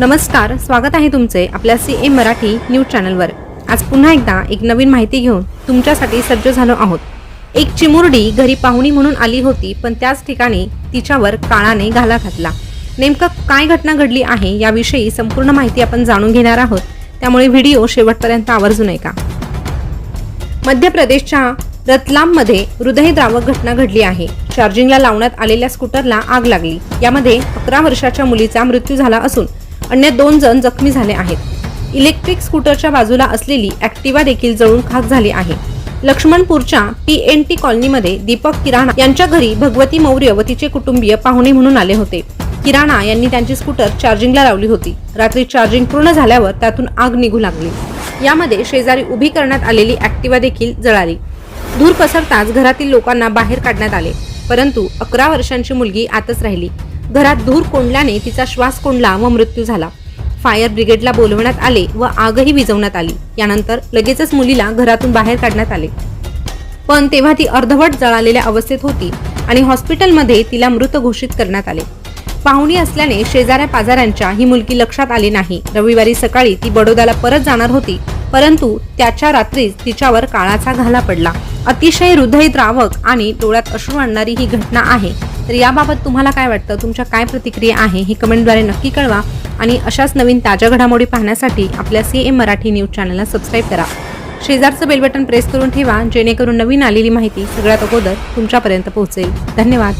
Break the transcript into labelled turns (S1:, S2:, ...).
S1: नमस्कार स्वागत आहे तुमचे आपल्या सी ए मराठी न्यूज चॅनलवर. आज पुन्हा एकदा एक नवीन माहिती घेऊन तुमच्यासाठी सज्ज झालो आहोत. एक चिमुरडी घरी पाहुणी म्हणून आली होती पण त्याच ठिकाणी तिच्यावर काळाने घाला घातला. नेमकं काय घटना घडली आहे याविषयी संपूर्ण माहिती आपण जाणून घेणार आहोत. त्यामुळे व्हिडिओ शेवटपर्यंत आवर्जून ऐका. मध्य प्रदेशच्या रतलाममध्ये हृदयद्रावक घटना घडली आहे. चार्जिंगला लावण्यात आलेल्या स्कूटरला आग लागली. यामध्ये अकरा वर्षाच्या मुलीचा मृत्यू झाला असून अन्य दोन जण जखमी झाले आहेत. इलेक्ट्रिक स्कूटरच्या बाजूला असलेली ऍक्टिवा देखील जळून खाक झाली आहे. लक्ष्मणपूरच्या पी एन टी कॉलनीमध्ये दीपक किराणा यांच्या घरी भगवती मौर्य व तिचे कुटुंबीय पाहुणे म्हणून आले होते. किराणा यांनी त्यांची स्कूटर चार्जिंगला लावली होती. रात्री चार्जिंग पूर्ण झाल्यावर त्यातून आग निघू लागली. यामध्ये शेजारी उभी करण्यात आलेली ऍक्टिवा देखील जळाली. धूर पसरताच घरातील लोकांना बाहेर काढण्यात आले. परंतु अकरा वर्षांची मुलगी आतच राहिली. घरात धूर कोंडल्याने तिचा श्वास कोंडला व मृत्यू झाला. फायर ब्रिगेडला बोलवण्यात आले व आगही विझवण्यात आली. यानंतर लगेचच मुलीला घरातून बाहेर काढण्यात आले. पण तेव्हा ती अर्धवट जळालेल्या अवस्थेत होती आणि हॉस्पिटलमध्ये तिला मृत घोषित करण्यात आले. पाहुणी असल्याने शेजाऱ्या पाजाऱ्यांच्या ही मुलगी लक्षात आली नाही. रविवारी सकाळी ती बडोद्याला परत जाणार होती परंतु त्याच्या रात्रीच तिच्यावर काळाचा घाला पडला. अतिशय हृदयद्रावक आणि डोळ्यात अश्रू आणणारी ही घटना आहे. तर याबाबत तुम्हाला काय वाटतं? तुमच्या काय प्रतिक्रिया आहे? ही कमेंटद्वारे नक्की कळवा. आणि अशाच नवीन ताज्या घडामोडी पाहण्यासाठी आपल्या सी एम मराठी न्यूज चॅनलला सबस्क्राईब करा. शेजारचं बेल बटन प्रेस करून ठेवा जेणेकरून नवीन आलेली माहिती सगळ्यात अगोदर तुमच्यापर्यंत पोहोचेल. धन्यवाद.